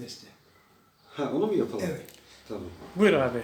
beste. Ha onu mu yapalım? Evet. Tamam. Buyur abi.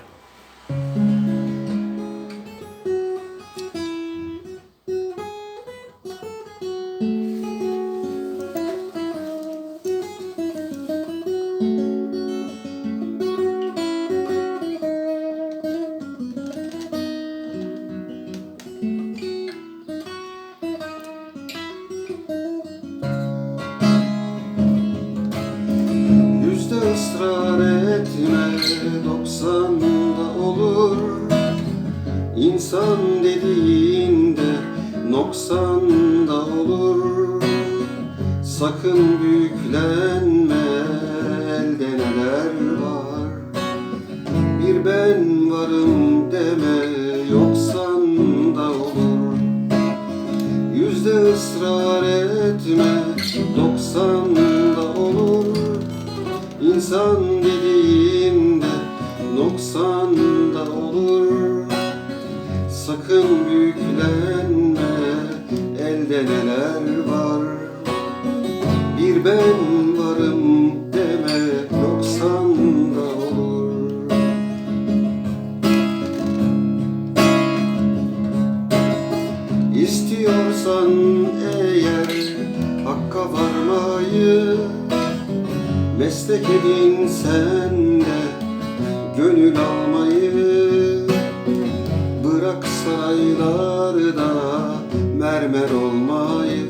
Mermer olmayı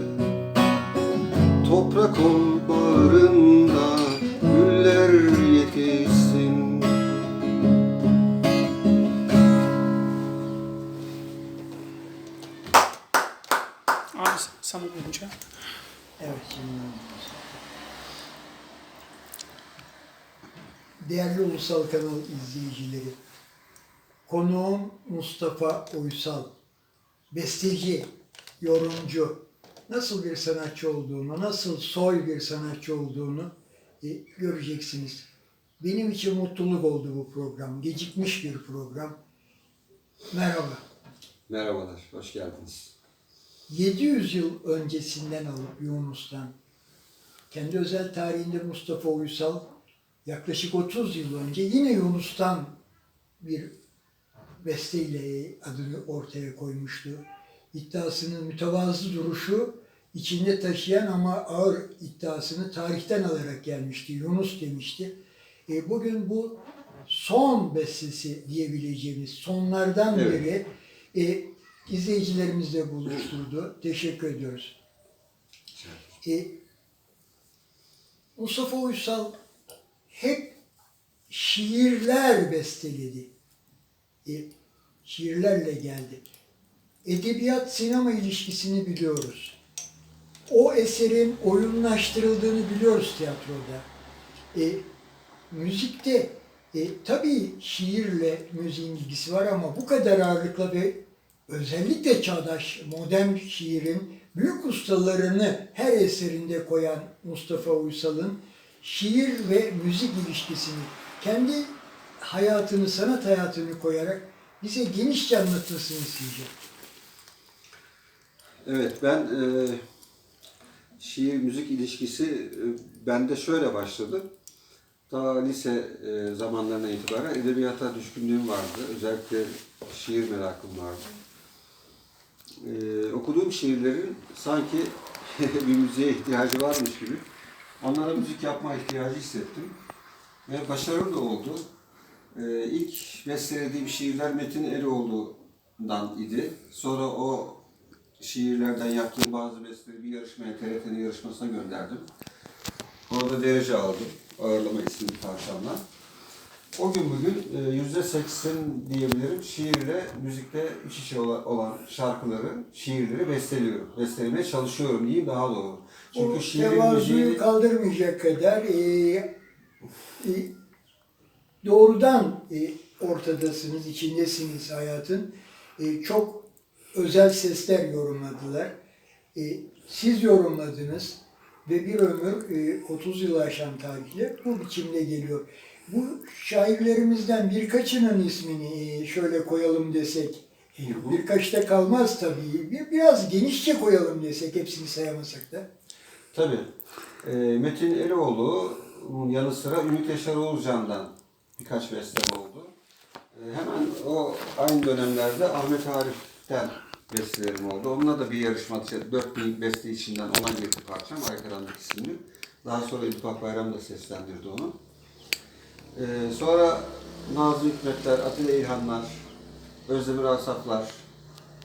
Toprak ol bağrında güller yetişsin Abi sana dönünce. Evet. Değerli Ulusal Kanal izleyicileri, konuğum Mustafa Uysal, besteci, yorumcu, nasıl bir sanatçı olduğunu, nasıl soy bir sanatçı olduğunu e, göreceksiniz. Benim için mutluluk oldu bu program, gecikmiş bir program. Merhaba. Merhabalar, hoş geldiniz. 700 yıl öncesinden alıp Yunus'tan kendi özel tarihinde Mustafa Uysal yaklaşık 30 yıl önce yine Yunus'tan bir besteyle adını ortaya koymuştu. İddiasının mütevazı duruşu içinde taşıyan ama ağır iddiasını tarihten alarak gelmişti. Yunus demişti. E, bugün bu son bestesi diyebileceğimiz sonlardan Evet. biri e, izleyicilerimizle buluşturdu. Teşekkür ediyoruz. E, Mustafa Uysal hep şiirler besteledi. E, şiirlerle geldi. Edebiyat sinema ilişkisini biliyoruz. O eserin oyunlaştırıldığını biliyoruz tiyatroda. E, müzikte e, tabii şiirle müziğin ilgisi var ama bu kadar ağırlıkla ve özellikle çağdaş modern şiirin büyük ustalarını her eserinde koyan Mustafa Uysal'ın şiir ve müzik ilişkisini kendi hayatını, sanat hayatını koyarak bize genişçe anlatmasını isteyeceğim. Evet, ben e, şiir müzik ilişkisi e, bende şöyle başladı. Ta lise e, zamanlarına itibaren edebiyata düşkünlüğüm vardı. Özellikle şiir merakım vardı. E, okuduğum şiirlerin sanki bir müziğe ihtiyacı varmış gibi onlara müzik yapma ihtiyacı hissettim. Ve başarılı da oldu. E, ilk bestelediğim şiirler Metin Eroğlu'ndan idi. Sonra o şiirlerden yaptığım bazı besteleri bir yarışmaya, TRT'nin yarışmasına gönderdim. Orada derece aldım. Ağırlama isimli tavşanla. O gün bugün e, yüzde seksen diyebilirim şiirle müzikle iç içe ola- olan şarkıları, şiirleri besteliyorum. Bestelemeye çalışıyorum diyeyim daha doğru. Çünkü o şiirin müziğini... kaldırmayacak kadar e, e, doğrudan e, ortadasınız, içindesiniz hayatın. E, çok özel sesler yorumladılar. E, siz yorumladınız ve bir ömür e, 30 yılı aşan tarihle bu biçimde geliyor. Bu şairlerimizden birkaçının ismini e, şöyle koyalım desek, e, birkaç da kalmaz tabii. Bir- Biraz genişçe koyalım desek, hepsini sayamasak da. Tabii. E, Metin Eroğlu yanı sıra Ümit Yaşar Oğuzcan'dan birkaç bestem oldu. Ee, hemen o aynı dönemlerde Ahmet Arif'ten bestelerim oldu. Onunla da bir yarışma, 4000 beste içinden ona girdi parçam Aykaranlık isimli. Daha sonra Edip Akbayram da seslendirdi onu. Ee, sonra Nazlı Hikmetler, Atilla İlhanlar, Özdemir Asaflar.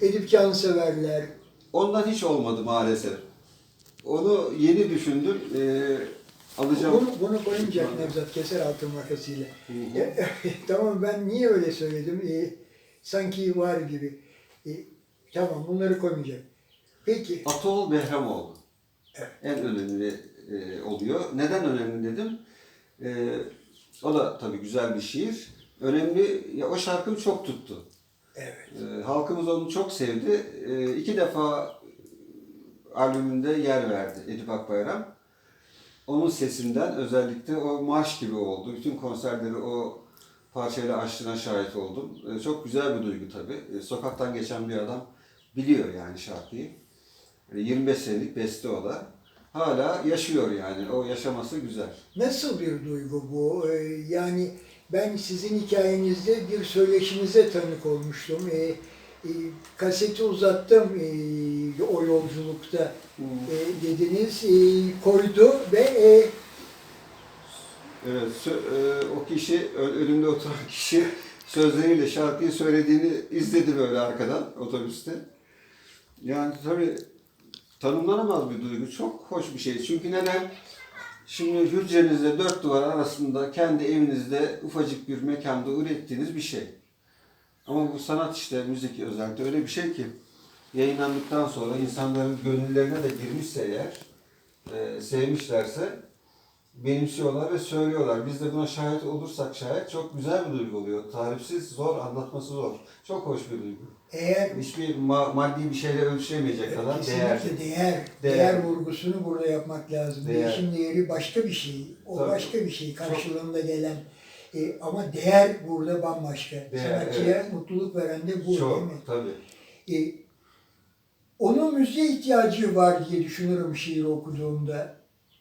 Edip Canseverler, Ondan hiç olmadı maalesef. Onu yeni düşündüm. Ee, alacağım. Bunu, bunu koymayacak Nevzat Keser altın makasıyla. Tamam ben niye öyle söyledim? E, sanki var gibi. E, tamam bunları koymayacak. Peki Atol Behramoğlu. Evet. En önemli e, oluyor. Neden önemli dedim? E, o da tabii güzel bir şiir. Önemli, ya o şarkım çok tuttu. evet. E, halkımız onu çok sevdi. E, iki defa albümünde yer verdi Edip Akbayram. Onun sesinden özellikle o marş gibi oldu. Bütün konserleri o parçayla açtığına şahit oldum. E, çok güzel bir duygu tabii. E, sokaktan geçen bir adam biliyor yani şarkıyı. E, 25 senelik beste o da. Hala yaşıyor yani. O yaşaması güzel. Nasıl bir duygu bu? E, yani ben sizin hikayenizde bir söyleşinize tanık olmuştum. E, e, kaseti uzattım e, o yolculukta e, dediniz. E, koydu ve e, Evet, e, o kişi, önümde oturan kişi sözleriyle şarkıyı söylediğini izledi böyle arkadan otobüste. Yani tabii tanımlanamaz bir duygu. Çok hoş bir şey. Çünkü neden? Şimdi hücrenizde dört duvar arasında kendi evinizde ufacık bir mekanda ürettiğiniz bir şey. Ama bu sanat işte, müzik özellikle öyle bir şey ki yayınlandıktan sonra insanların gönüllerine de girmişse eğer, e, sevmişlerse benimsiyorlar ve söylüyorlar. Biz de buna şahit olursak şayet çok güzel bir duygu oluyor. Tarifsiz, zor, anlatması zor. Çok hoş bir duygu. eğer Hiçbir ma- maddi bir şeyle ölçülemeyecek kadar Kesinlikle değerli. değer. Değer, Değer. vurgusunu burada yapmak lazım. Değer. Değişim değeri başka bir şey. O Tabii. başka bir şey karşılığında gelen. E, ama değer burada bambaşka. Değer, Sanatçıya mutluluk veren de bu değil mi? Çok, tabii. E, onun müziğe ihtiyacı var diye düşünürüm şiir okuduğumda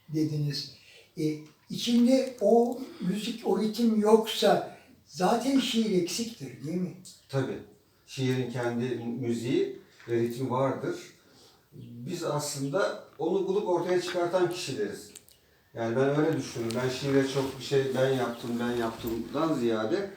dediniz. E, içinde o müzik, o ritim yoksa zaten şiir eksiktir değil mi? Tabii. Şiirin kendi müziği ve ritmi vardır. Biz aslında onu bulup ortaya çıkartan kişileriz. Yani ben öyle düşünüyorum. Ben şiire çok bir şey ben yaptım, ben yaptımdan ziyade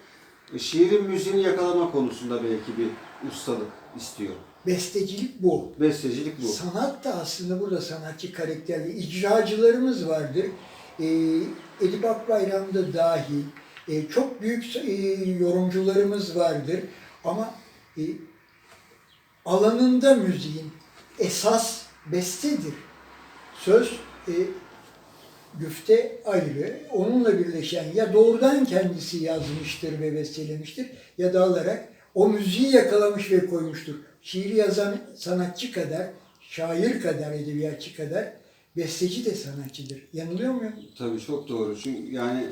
e, şiirin müziğini yakalama konusunda belki bir ustalık istiyor. Bestecilik bu. Bestecilik bu. Sanat da aslında burada sanatçı karakterli icracılarımız vardır. Ee, Edip Akbayram da dahil. Ee, çok büyük e, yorumcularımız vardır. Ama e, alanında müziğin esas bestedir. Söz e, güfte ayrı. Onunla birleşen ya doğrudan kendisi yazmıştır ve bestelemiştir ya da alarak o müziği yakalamış ve koymuştur. Şiir yazan sanatçı kadar, şair kadar, edebiyatçı kadar besteci de sanatçıdır. Yanılıyor muyum? Tabii çok doğru. Çünkü yani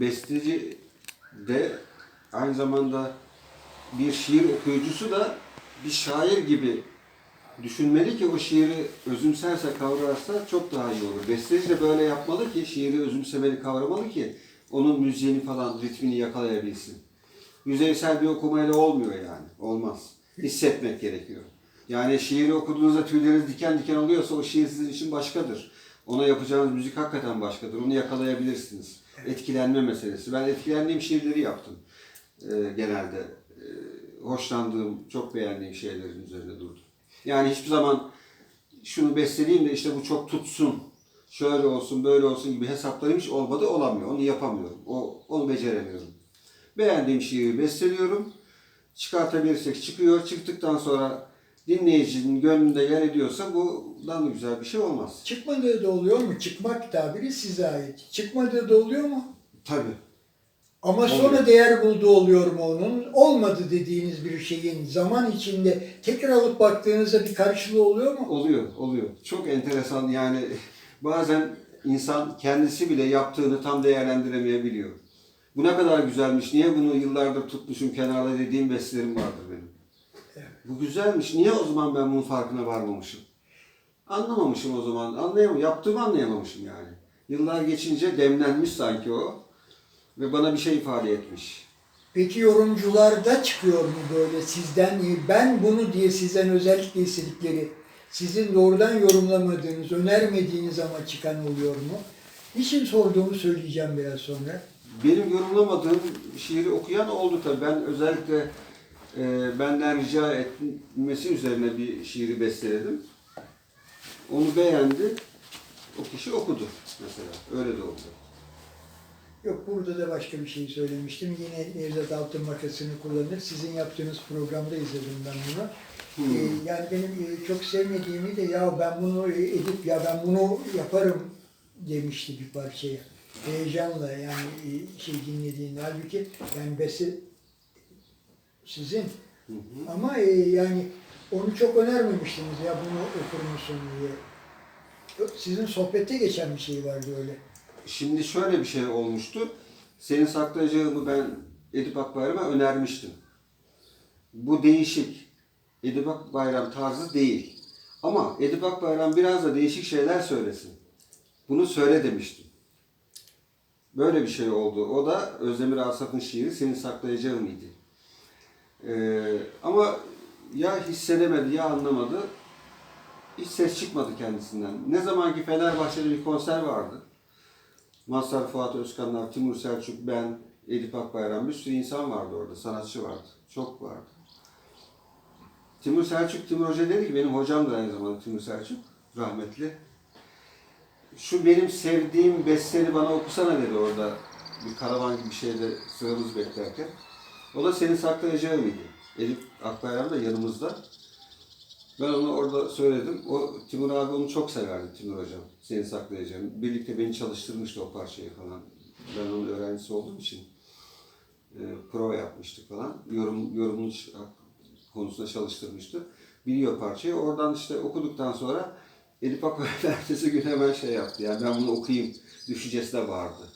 besteci de aynı zamanda bir şiir okuyucusu da bir şair gibi düşünmeli ki o şiiri özümserse, kavrarsa çok daha iyi olur. Besteci de böyle yapmalı ki şiiri özümsemeli, kavramalı ki onun müziğini falan, ritmini yakalayabilsin. Yüzeysel bir okumayla olmuyor yani. Olmaz. Hissetmek gerekiyor. Yani şiiri okuduğunuzda tüyleriniz diken diken oluyorsa o şiir sizin için başkadır. Ona yapacağınız müzik hakikaten başkadır. Onu yakalayabilirsiniz. Etkilenme meselesi. Ben etkilendiğim şiirleri yaptım. Ee, genelde. Ee, hoşlandığım, çok beğendiğim şeylerin üzerinde durdum. Yani hiçbir zaman şunu besteleyeyim de işte bu çok tutsun, şöyle olsun, böyle olsun gibi hesaplarım hiç olmadı, olamıyor. Onu yapamıyorum. O, onu beceremiyorum. Beğendiğim şiiri besteliyorum. Çıkartabilirsek çıkıyor. Çıktıktan sonra dinleyicinin gönlünde yer ediyorsa bundan da güzel bir şey olmaz. Çıkmadığı da oluyor mu? Çıkmak tabiri size ait. Çıkmadığı da oluyor mu? Tabii. Ama sonra Oluyor. değer bulduğu oluyor mu onun? Olmadı dediğiniz bir şeyin zaman içinde tekrar alıp baktığınızda bir karşılığı oluyor mu? Oluyor, oluyor. Çok enteresan yani bazen insan kendisi bile yaptığını tam değerlendiremeyebiliyor. Bu ne kadar güzelmiş, niye bunu yıllardır tutmuşum kenarda dediğim bestelerim vardır benim. Bu güzelmiş, niye o zaman ben bunun farkına varmamışım? Anlamamışım o zaman, anlayamam, yaptığımı anlayamamışım yani. Yıllar geçince demlenmiş sanki o. Ve bana bir şey ifade etmiş. Peki yorumcularda çıkıyor mu böyle sizden ben bunu diye sizden özellikle istedikleri sizin doğrudan yorumlamadığınız, önermediğiniz ama çıkan oluyor mu? Niçin sorduğumu söyleyeceğim biraz sonra. Benim yorumlamadığım şiiri okuyan oldu tabii. Ben özellikle e, benden rica etmesi üzerine bir şiiri besteledim. Onu beğendi. O kişi okudu mesela. Öyle de oldu. Yok burada da başka bir şey söylemiştim. Yine Nevzat Altın makasını kullanır. Sizin yaptığınız programda izledim ben bunu. Hmm. Ee, yani benim e, çok sevmediğimi de ya ben bunu edip ya ben bunu yaparım demişti bir parçaya. Heyecanla yani e, şey dinlediğinde. Halbuki yani beste sizin. Hı hı. Ama e, yani onu çok önermemiştiniz ya bunu okur musun diye. Sizin sohbette geçen bir şey vardı öyle. Şimdi şöyle bir şey olmuştu. Senin saklayacağımı ben Edip Akbayram'a önermiştim. Bu değişik. Edip Akbayram tarzı değil. Ama Edip Akbayram biraz da değişik şeyler söylesin. Bunu söyle demiştim. Böyle bir şey oldu. O da Özdemir Asaf'ın şiiri Senin Saklayacağım idi. Ee, ama ya hissedemedi ya anlamadı. Hiç ses çıkmadı kendisinden. Ne zamanki Fenerbahçe'de bir konser vardı. Mazhar Fuat Özkanlar, Timur Selçuk, ben, Edip Akbayram bir sürü insan vardı orada, sanatçı vardı. Çok vardı. Timur Selçuk, Timur Hoca dedi ki benim hocamdır aynı zamanda Timur Selçuk, rahmetli. Şu benim sevdiğim besteni bana okusana dedi orada. Bir karavan gibi bir şeyde sıramız beklerken. O da senin saklayacağın idi. Edip Akbayram da yanımızda. Ben onu orada söyledim. O Timur abi onu çok severdi Timur hocam. Seni saklayacağım. Birlikte beni çalıştırmıştı o parçayı falan. Ben onun öğrencisi olduğum için e, prova yapmıştık falan. Yorum yorumunu ç- konusunda çalıştırmıştı. Biliyor parçayı. Oradan işte okuduktan sonra Elif Akbayram ertesi gün hemen şey yaptı. Yani ben bunu okuyayım düşüncesi de vardı.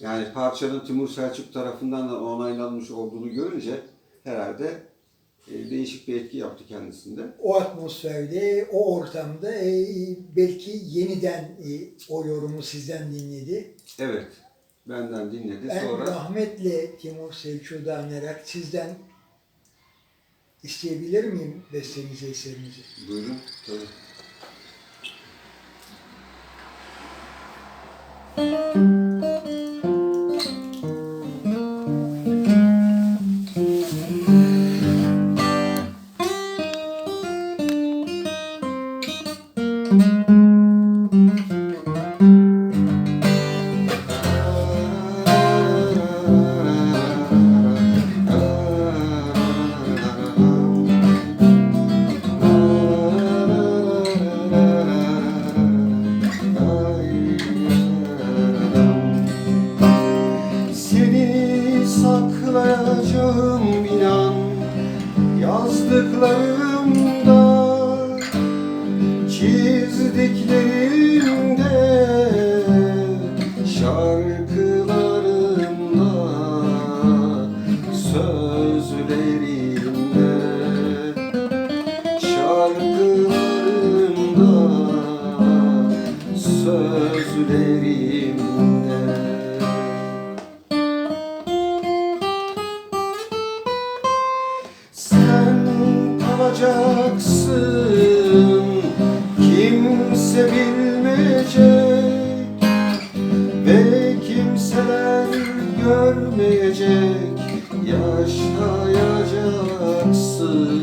Yani parçanın Timur Selçuk tarafından da onaylanmış olduğunu görünce herhalde e, değişik bir etki yaptı kendisinde. o atmosferde, o ortamda e, belki yeniden e, o yorumu sizden dinledi. Evet. Benden dinledi. Ben Sonra rahmetle Timur Selçuk'u da anarak sizden isteyebilir miyim bestenizi, eserinizi? buyurun. Tabii. Seni görmeyecek yaşayacaksın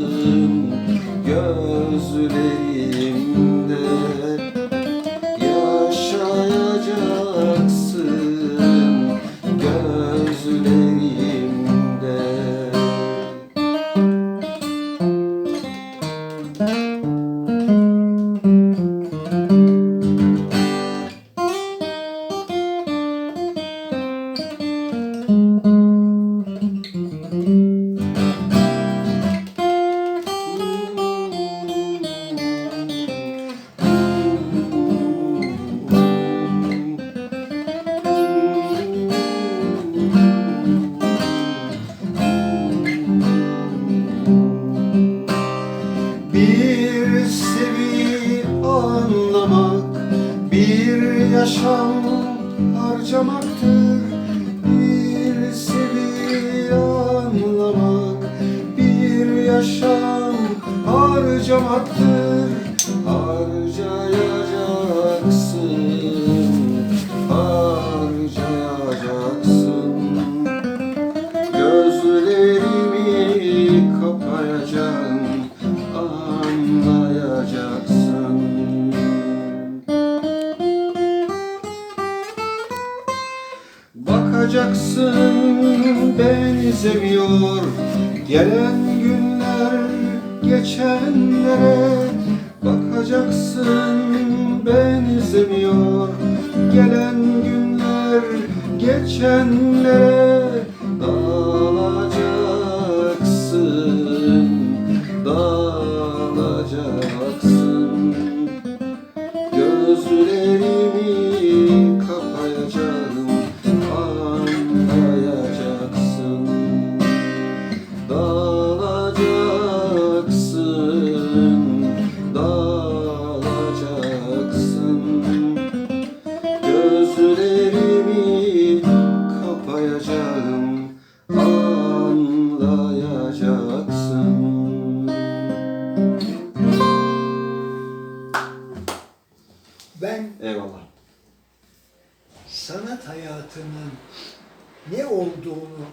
Bakacaksın benzemiyor Gelen günler geçenlere sanat hayatının ne olduğunu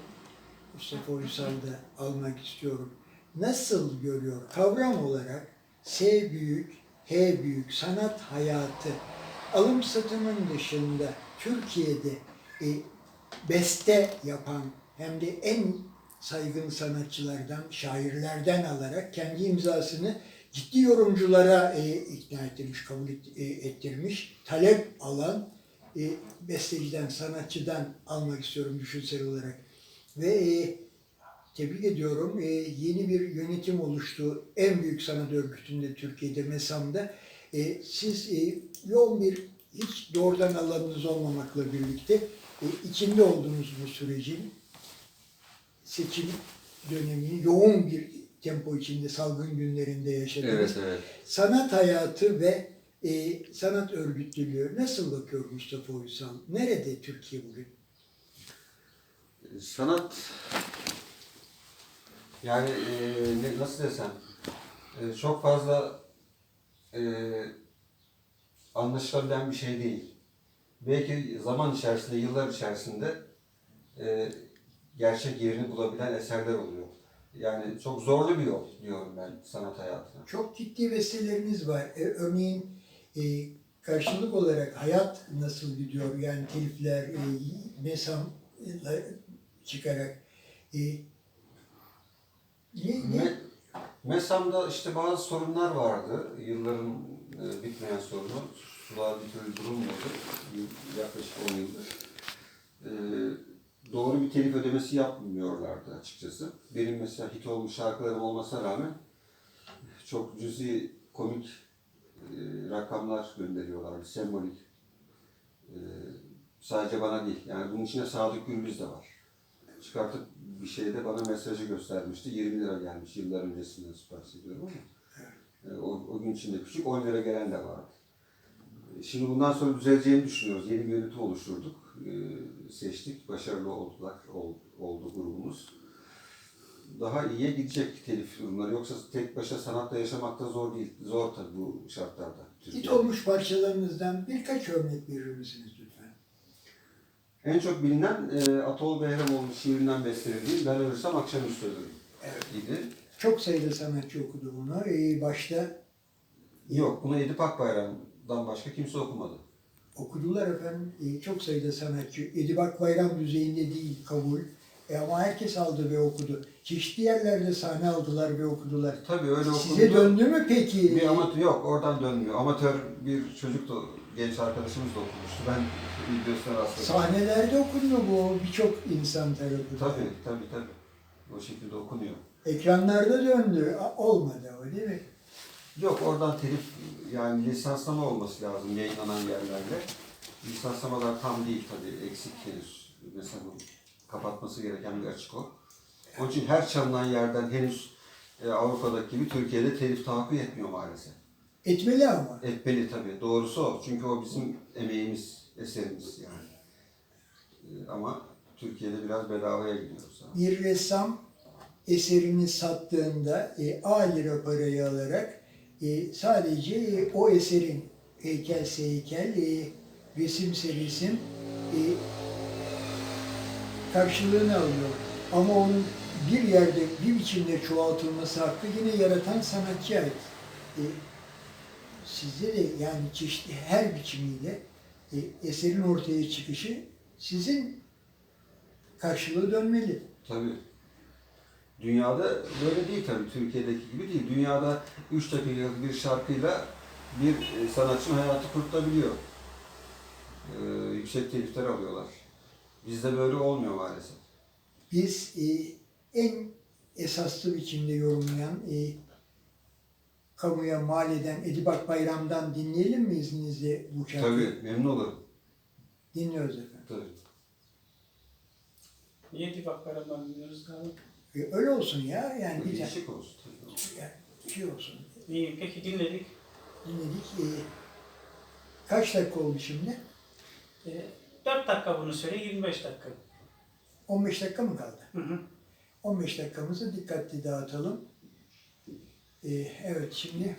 Mustafa Uysal'da almak istiyorum. Nasıl görüyor? Kavram olarak S büyük, H büyük sanat hayatı alım satımın dışında Türkiye'de e, beste yapan hem de en saygın sanatçılardan, şairlerden alarak kendi imzasını ciddi yorumculara e, ikna ettirmiş, kabul e, ettirmiş, talep alan e, besteciden, sanatçıdan almak istiyorum düşünsel olarak. Ve e, tebrik ediyorum. E, yeni bir yönetim oluştu. En büyük sanat örgütünde Türkiye'de, MESAM'da. E, siz e, yoğun bir, hiç doğrudan alanınız olmamakla birlikte e, içinde olduğunuz bu sürecin seçim dönemini yoğun bir tempo içinde salgın günlerinde yaşadınız. Evet, evet. Sanat hayatı ve e, sanat örgütlülüğü nasıl bakıyor Mustafa Uysal? Nerede Türkiye bugün? Sanat yani e, nasıl desem e, çok fazla e, anlaşılabilen bir şey değil. Belki zaman içerisinde, yıllar içerisinde e, gerçek yerini bulabilen eserler oluyor. Yani çok zorlu bir yol diyorum ben sanat hayatına. Çok ciddi besteleriniz var. E, örneğin e, karşılık olarak hayat nasıl gidiyor? Yani telifler, e, mesamla çıkarak. E, ne, ne? Me- MESAM'da işte bazı sorunlar vardı. Yılların e, bitmeyen sorunu. Sular bir türlü durulmadı. Yaklaşık 10 yıldır. E, doğru bir telif ödemesi yapmıyorlardı açıkçası. Benim mesela hit olmuş şarkılarım olmasına rağmen çok cüzi komik e, rakamlar gönderiyorlardı. Sembolik. E, sadece bana değil. Yani bunun içinde Sadık Gürbüz de var çıkartıp bir şeyde bana mesajı göstermişti. 20 lira gelmiş yıllar öncesinden bahsediyorum ama. E, O, o gün içinde küçük 10 lira gelen de vardı. Şimdi bundan sonra düzeleceğini düşünüyoruz. Yeni bir yönetim oluşturduk. E, Seçtik. Başarılı oldular. ol- Oldu grubumuz. Daha iyiye gidecek telif durumları. Yoksa tek başına sanatla yaşamak da zor değil. Zor tabii bu şartlarda. Hit Türkiye'de. olmuş parçalarınızdan birkaç örnek verir misiniz lütfen? En çok bilinen e, Atol Behramoğlu şiirinden beslenildiği Ben Ölürsem Akşamüstü Ölürüm Evet. idi. Çok sayıda sanatçı okudu bunu. E, başta Yok, bunu Edip Akbayram'dan başka kimse okumadı. okudular efendim. E, çok sayıda sanatçı. Edip Akbayram düzeyinde değil kabul. E, ama herkes aldı ve okudu. Çeşitli yerlerde sahne aldılar ve okudular. Tabii öyle okundu. Size döndü mü peki? Bir amatör yok, oradan dönmüyor. Amatör bir çocuk da, genç arkadaşımız da okumuştu. Ben videosuna rastladım. Sahnelerde okundu bu birçok insan tarafından. Tabii, tabii, tabii. O şekilde okunuyor. Ekranlarda döndü. Olmadı o değil mi? Yok, oradan telif, yani lisanslama olması lazım yayınlanan yerlerde. Lisanslamalar tam değil tabii, eksik henüz. Mesela bu kapatması gereken bir açık o. Onun için her çalınan yerden henüz e, Avrupa'daki gibi Türkiye'de telif tahakkuk etmiyor maalesef. Etmeli ama. Etmeli tabii. Doğrusu o. Çünkü o bizim emeğimiz, eserimiz yani. Ee, ama Türkiye'de biraz bedavaya gidiyoruz. abi. Bir ressam eserini sattığında e, A lira parayı alarak e, sadece e, o eserin heykelse heykel, e, resimse resim e, karşılığını alıyor. Ama onun bir yerde, bir biçimde çoğaltılması hakkı yine yaratan sanatçıya ait. E, sizde de yani çeşitli her biçimiyle e, eserin ortaya çıkışı sizin karşılığı dönmeli. Tabii. Dünyada böyle değil tabii, Türkiye'deki gibi değil. Dünyada üç dakikalık bir şarkıyla bir e, sanatçının hayatı kurtarabiliyor. Ee, yüksek telifler alıyorlar. Bizde böyle olmuyor maalesef. Biz e, en esaslı biçimde yorumlayan, e, kamuya mal eden Edip Akbayram'dan dinleyelim mi izninizle bu şarkıyı? Tabii, memnun olurum. Dinliyoruz efendim. Tabii. Niye divak beraber dinliyoruz galiba? E, öyle olsun ya, yani bir Değişik olsun. tabii. yani şey olsun. İyi peki dinledik. Dinledik. E, kaç dakika oldu şimdi? E, 4 dakika bunu söyle 25 dakika. 15 dakika mı kaldı? Hı hı. 15 dakikamızı dikkatli dağıtalım. Ee, evet şimdi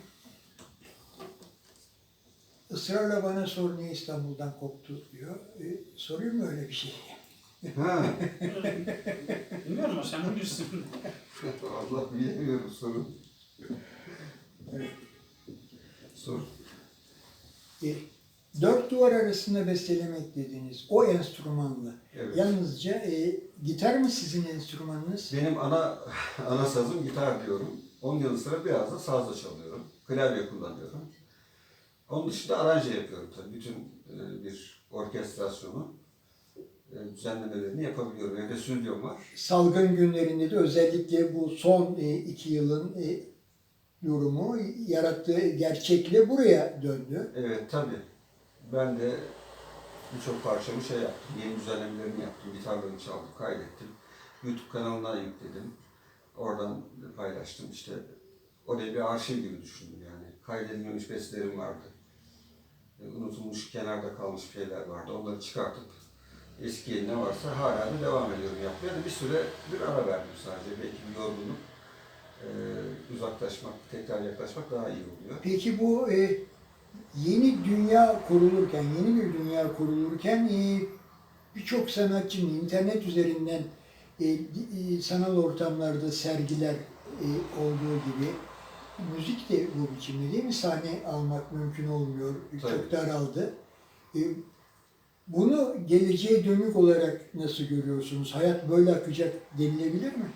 ısrarla bana sor niye İstanbul'dan koptu diyor. Ee, sorayım mı öyle bir şey? Ha, Bilmiyorum ama sen bilirsin. Allah bilemiyorum sorun. Sor. Ee, dört duvar arasında bestelemek dediğiniz o enstrümanla Evet. yalnızca e, gitar mı sizin enstrümanınız? Benim ana ana sazım gitar diyorum. Onun yanı sıra biraz da sazla çalıyorum. Klavye kullanıyorum. Onun dışında aranje yapıyorum tabii. Bütün e, bir orkestrasyonu e, düzenlemelerini yapabiliyorum. Evde stüdyom var. Salgın günlerinde de özellikle bu son e, iki yılın e, yorumu yarattığı gerçekle buraya döndü. Evet tabii. Ben de birçok parçamı şey yaptım. Yeni düzenlemelerini yaptım. Gitarlarını çaldım, kaydettim. YouTube kanalına yükledim. Oradan paylaştım işte. Oraya bir arşiv gibi düşündüm yani. Kaydedilmemiş bestelerim vardı. E, Unutulmuş, kenarda kalmış şeyler vardı. Onları çıkartıp eski ne varsa hala da devam ediyorum yapmaya. Bir süre bir ara verdim sadece. Belki bir yorgunluk. e, uzaklaşmak, tekrar yaklaşmak daha iyi oluyor. Peki bu e, yeni dünya kurulurken, yeni bir dünya kurulurken e, birçok sanatçının internet üzerinden e, e, sanal ortamlarda sergiler olduğu gibi müzik de bu biçimde değil mi? Sahne almak mümkün olmuyor. Çok Tabii. daraldı. E, bunu geleceğe dönük olarak nasıl görüyorsunuz? Hayat böyle akacak denilebilir mi?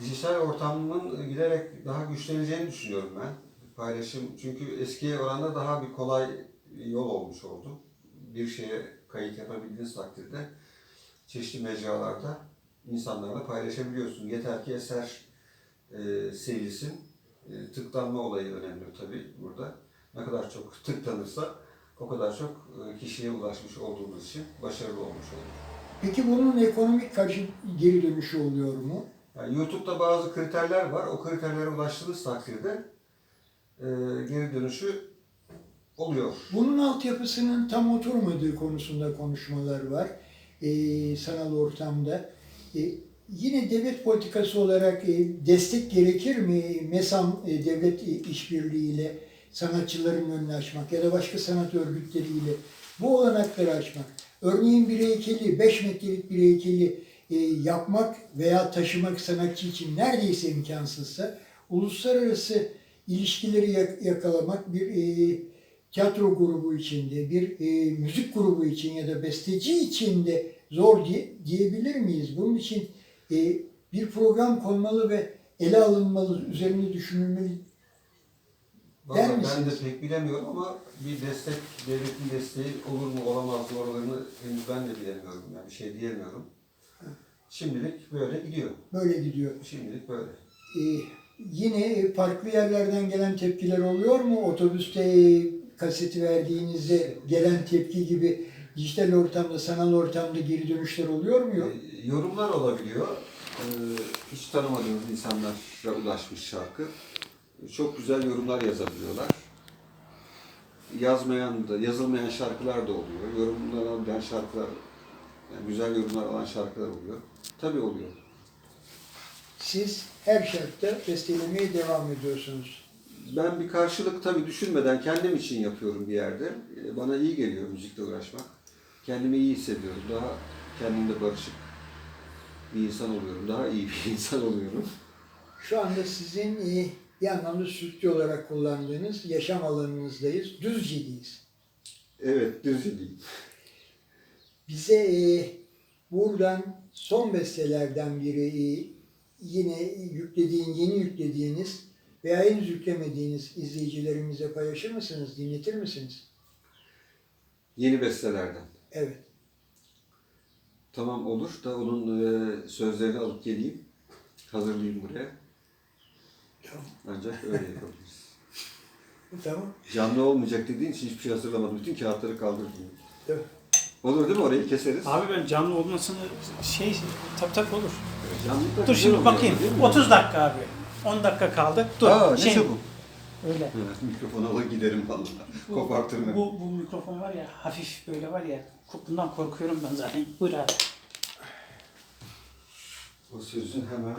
Dijital ortamın giderek daha güçleneceğini düşünüyorum ben. Paylaşım çünkü eskiye oranla daha bir kolay yol olmuş oldu. Bir şeye kayıt yapabildiğiniz takdirde çeşitli mecralarda insanlarla paylaşabiliyorsun. Yeter ki eser e, sevilsin. E, tıklanma olayı önemli tabii burada. Ne kadar çok tıklanırsa o kadar çok e, kişiye ulaşmış olduğumuz için başarılı olmuş olur. Peki bunun ekonomik karşı geri dönüşü oluyor mu? Yani YouTube'da bazı kriterler var. O kriterlere ulaştığınız takdirde e, geri dönüşü oluyor. Bunun altyapısının tam oturmadığı konusunda konuşmalar var ee, sanal ortamda. Ee, yine devlet politikası olarak e, destek gerekir mi? MESAM e, devlet e, işbirliğiyle sanatçıların önünü açmak ya da başka sanat örgütleriyle bu olanakları açmak. Örneğin bir heykeli, 5 metrelik bir heykeli e, yapmak veya taşımak sanatçı için neredeyse imkansızsa uluslararası ilişkileri yak- yakalamak bir e, tiyatro grubu içinde, bir e, müzik grubu için ya da besteci için de zor diye, diyebilir miyiz? Bunun için e, bir program konmalı ve ele alınmalı, üzerine düşünülmeli. Der ben de misiniz? pek bilemiyorum ama bir destek, devletin desteği olur mu olamaz mı oralarını henüz ben de bilemiyorum. Yani bir şey diyemiyorum. Şimdilik böyle gidiyor. Böyle gidiyor. Şimdilik böyle. E, yine farklı yerlerden gelen tepkiler oluyor mu? Otobüste kaseti verdiğinizde gelen tepki gibi dijital ortamda, sanal ortamda geri dönüşler oluyor mu? Yok. E, yorumlar olabiliyor. E, hiç tanımadığınız insanlara ulaşmış şarkı. E, çok güzel yorumlar yazabiliyorlar. Yazmayan da, yazılmayan şarkılar da oluyor. Yorumlanan şarkılar, yani güzel yorumlar alan şarkılar oluyor. Tabii oluyor. Siz her şartta bestelemeye devam ediyorsunuz. Ben bir karşılık tabii düşünmeden kendim için yapıyorum bir yerde. Ee, Bana iyi geliyor müzikle uğraşmak. Kendimi iyi hissediyorum. Daha kendimle barışık bir insan oluyorum. Daha iyi bir insan oluyorum. Şu anda sizin e, bir anlamda stüdyo olarak kullandığınız yaşam alanınızdayız. Düzce'deyiz. Evet, Düzce'liyim. Bize e, buradan son bestelerden biri e, yine yüklediğin, yeni yüklediğiniz veya henüz yüklemediğiniz izleyicilerimize paylaşır mısınız, dinletir misiniz? Yeni bestelerden. Evet. Tamam olur da onun e, sözlerini alıp geleyim. Hazırlayayım buraya. Tamam. Ancak öyle yapabiliriz. Tamam. Canlı olmayacak dediğin için hiçbir şey hazırlamadım. Bütün kağıtları kaldırdım. Tamam. Olur değil mi? Orayı keseriz. Abi ben canlı olmasını şey tabii tabii olur. Dur şimdi bakayım. değil mi? 30 dakika abi. 10 dakika kaldı. Dur. Aa ne Şey, çabuk. Öyle. Evet, mikrofonu alır giderim vallahi. Kopartırım. bu, bu mikrofon var ya hafif böyle var ya bundan korkuyorum ben zaten. Buyur abi. O sözün hemen